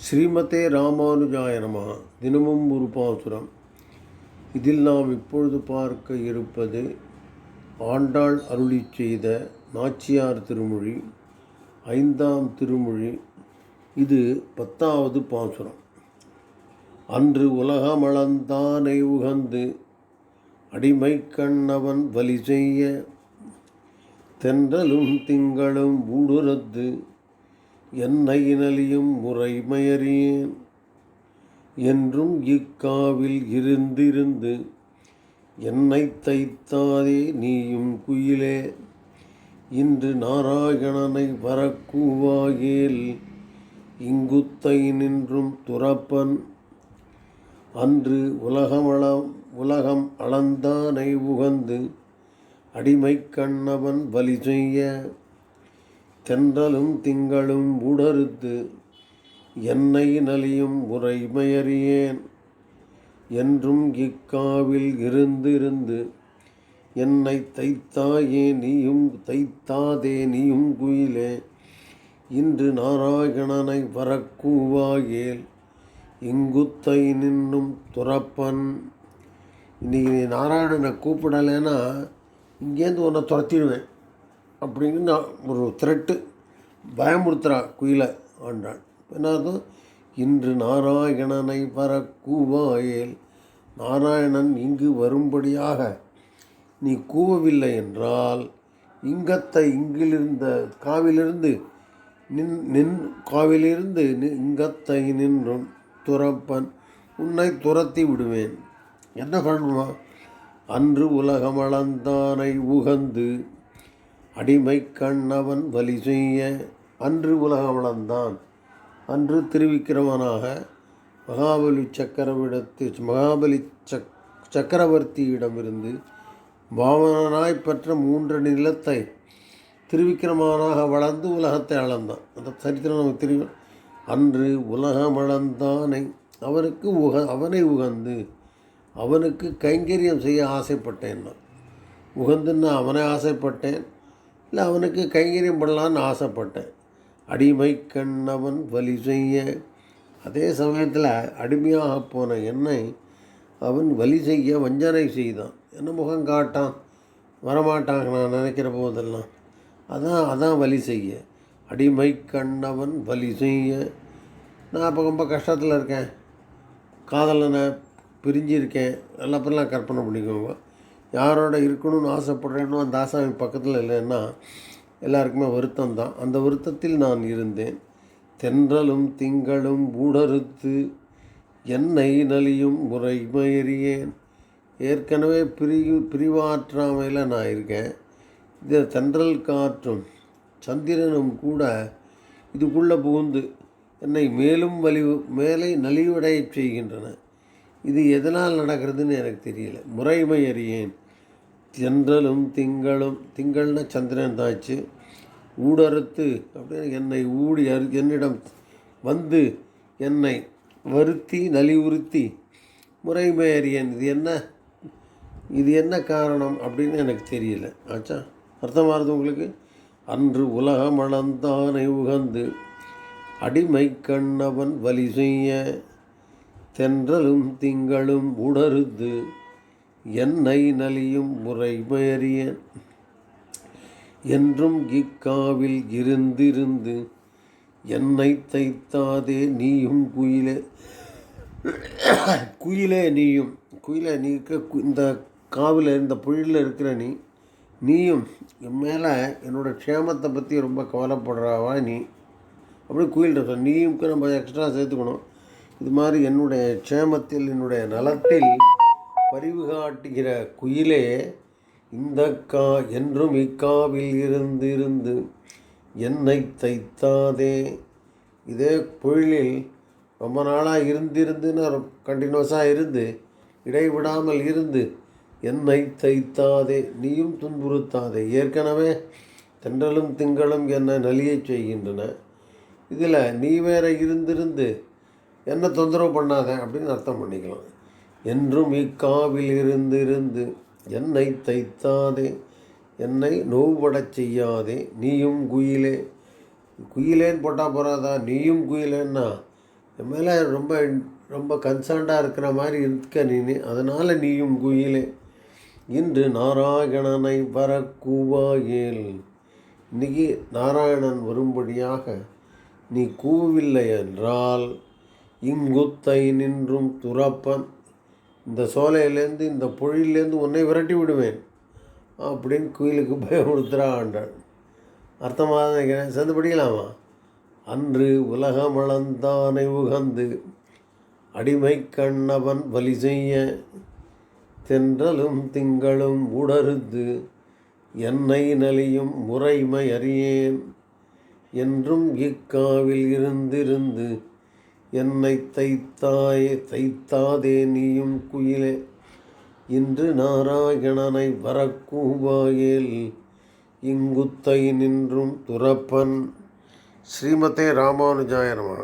ஸ்ரீமதே ராமானுஜாயனமா தினமும் ஒரு பாசுரம். இதில் நாம் இப்பொழுது பார்க்க இருப்பது ஆண்டாள் அருளிச் செய்த நாச்சியார் திருமொழி ஐந்தாம் திருமொழி. இது பத்தாவது பாசுரம். அன்று உலகமளந்தானை உகந்து அடிமை கண்ணவன் வலி செய்ய தென்றலும் திங்களும் ஊடுரத்து என்னை நலியும் முறைமையறியேன். என்றும் இக்காவில் இருந்திருந்து என்னை தைத்தாதே நீயும் குயிலே. இன்று நாராயணனை வரக்கூவாயேல் இங்குத்தை நின்றும் துறப்பன். அன்று உலகமளம் உலகம் அளந்தானை உகந்து அடிமை கண்ணவன் வலி செய்ய. தென்றலும் திங்களும் உடறுத்து என்னை நலியும் உரைமையறியேன். என்றும் இக்காவில் இருந்திருந்து என்னை தைத்தாயே நீயும் தைத்தாதே நீயும் குயிலே. இன்று நாராயணனை வரக்கூவாயேல் இங்குத்தை நின்னும் துறப்பன். இன்னைக்கு நீ நாராயணனை கூப்பிடலைன்னா இங்கேருந்து உன்னை துரத்திடுவேன். அப்படின்னு நான் ஒரு த்ரெட்டு பயமுறுத்துறா குயிலை ஆண்டாள் என்னது இன்று நாராயணனை வரக்கூவாயேல் நாராயணன் இங்கு வரும்படியாக நீ கூவவில்லை என்றால் இங்கத்தை இங்கிலிருந்த காவிலிருந்து நின் நின் காவிலிருந்து இங்கத்தை நின்றும் துறப்பன் உன்னை துரத்தி விடுவேன். என்ன பண்ணணுமா அன்று உலகமளந்தானை உகந்து அடிமை கண்ணவன் வலி செய்ய அன்று உலகவளந்தான் அன்று திருவிக்கிரமனாக மகாபலி சக்கரவிடத்து மகாபலி சக் சக்கரவர்த்தியிடமிருந்து பாவனாய் பெற்ற மூன்று நிலத்தை திருவிக்கிரமனாக வளர்ந்து உலகத்தை அளந்தான். அந்த சரித்திரம் நமக்கு தெரியும். அன்று உலகம் அளந்தானை அவனுக்கு உக அவனை உகந்து அவனுக்கு கைங்கரியம் செய்ய ஆசைப்பட்டேன் நான். உகந்துன்னு அவனை ஆசைப்பட்டேன். இல்லை அவனுக்கு கைங்கரியம் பண்ணலான்னு ஆசைப்பட்டேன். அடிமை கண்ணவன் வலி செய்ய. அதே சமயத்தில் அடிமையாக போன என்னை அவன் வலி செய்ய வஞ்சனை செய்தான். என்ன முகம் காட்டான்? வரமாட்டாங்க நான் நினைக்கிற போதெல்லாம். அதான் அதான் வலி செய்ய. அடிமை கண்ணவன் வலி செய்ய. நான் அப்போ ரொம்ப கஷ்டத்தில் இருக்கேன். காதலனை பிரிஞ்சிருக்கேன். எல்லாப்பெல்லாம் கற்பனை பண்ணிக்கோங்க. யாரோட இருக்கணும்னு ஆசைப்படுறேனோ அந்த ஆசாமி பக்கத்தில் இல்லைன்னா எல்லாருக்குமே வருத்தம் தான் அந்த வருத்தத்தில் நான் இருந்தேன். தென்றலும் திங்களும் ஊடறுத்து என்னை நலியும் முறைமையறியேன் ஏற்கனவே பிரிவு பிரிவாற்றாமையில் நான் இருக்கேன். இது தென்றல் காற்றும் சந்திரனும் கூட இதுக்குள்ளே புகுந்து என்னை மேலும் வலிவு மேலே நலிவடையச் செய்கின்றன. இது எதனால் நடக்கிறதுன்னு எனக்கு தெரியல. முறைமை அறியேன் தென்றலும் திங்களும் திங்கள்னா சந்திரன் தாச்சு ஊடறுத்து அப்படின்னு என்னை ஊடி அறு என்னிடம் வந்து என்னை வருத்தி நலிவுறுத்தி முறைமேறியன் இது என்ன? இது என்ன காரணம்? அப்படின்னு எனக்கு தெரியல. ஆச்சா? அர்த்தமாகுது உங்களுக்கு? அன்று உலகம் அளந்தானை உகந்து அடிமை கண்ணவன் வலி செய்ய தென்றலும் திங்களும் உடருது என்னை நலியும் முறைமையறியேன் என்றும் இக்காவில் இருந்திருந்து என்னை தைத்தாதே நீயும் குயிலே. குயிலே நீயும். குயிலே நீ இருக்க கு- இந்த காவில் இந்த புழியில் இருக்கிற நீ நீயும் என் மேலே என்னோட க்ஷேமத்தை பற்றி ரொம்ப கவலைப்படுறாவா நீ? அப்படி குயில் சொல் நீயும் நம்ம எக்ஸ்ட்ரா சேர்த்துக்கணும். இது மாதிரி என்னுடைய க்ஷேமத்தில் என்னுடைய நலத்தில் பரிவு காட்டுகிற குயிலே இந்த கா என்றும் இக்காவில் இருந்து இருந்து என்னை தைத்தாதே. இதே பொழிலில் ரொம்ப நாளாக இருந்திருந்து நான் கண்டினியூஸாக இருந்து இடைவிடாமல் இருந்து என்னை தைத்தாதே. நீயும் துன்புறுத்தாதே. ஏற்கனவே தென்றலும் திங்களும் என்னை நலியச் செய்கின்றன. இதில் நீ வேற இருந்திருந்து என்ன தொந்தரவு பண்ணாத? அப்படின்னு அர்த்தம் பண்ணிக்கலாம். என்றும் இக்காவில் இருந்து என்னை தைத்தாதே என்னை நோவுபடச் செய்யாதே நீயும் குயிலே. குயிலேன்னு போட்டால் போகிறாதா நீயும் குயிலேன்னா? என் மேலே ரொம்ப ரொம்ப கன்சர்ன்டாக இருக்கிற மாதிரி இருக்க நீ அதனால் நீயும் குயிலே. இன்று நாராயணனை வரக்கூவாயேல். இன்னைக்கு நாராயணன் வரும்படியாக நீ கூவில்லை என்றால் இங்குத்தை நின்றும் துறப்பன். இந்த சோலையிலேருந்து இந்த பொழிலேருந்து உன்னை விரட்டி விடுவேன். அப்படின்னு குயிலுக்கு பயமுறுத்துறா ஆண்டாள். அர்த்தமாக நினைக்கிறேன். சேர்ந்து படிக்கலாமா? அன்று உலகமளந்தானை உகந்து அடிமை கண்ணவன் வலி செய்ய தென்றலும் திங்களும் உடருது என்னை நலியும் முறைமை அறியேன். என்றும் இக்காவில் இருந்திருந்து என்னை தைத்தாயே தைத்தாதே நீயும் குயிலே. இன்று நாராயணனை வரக்கூவாயில் இங்குத்தை நின்றும் துறப்பன். ஸ்ரீமதே ராமானுஜாயனமா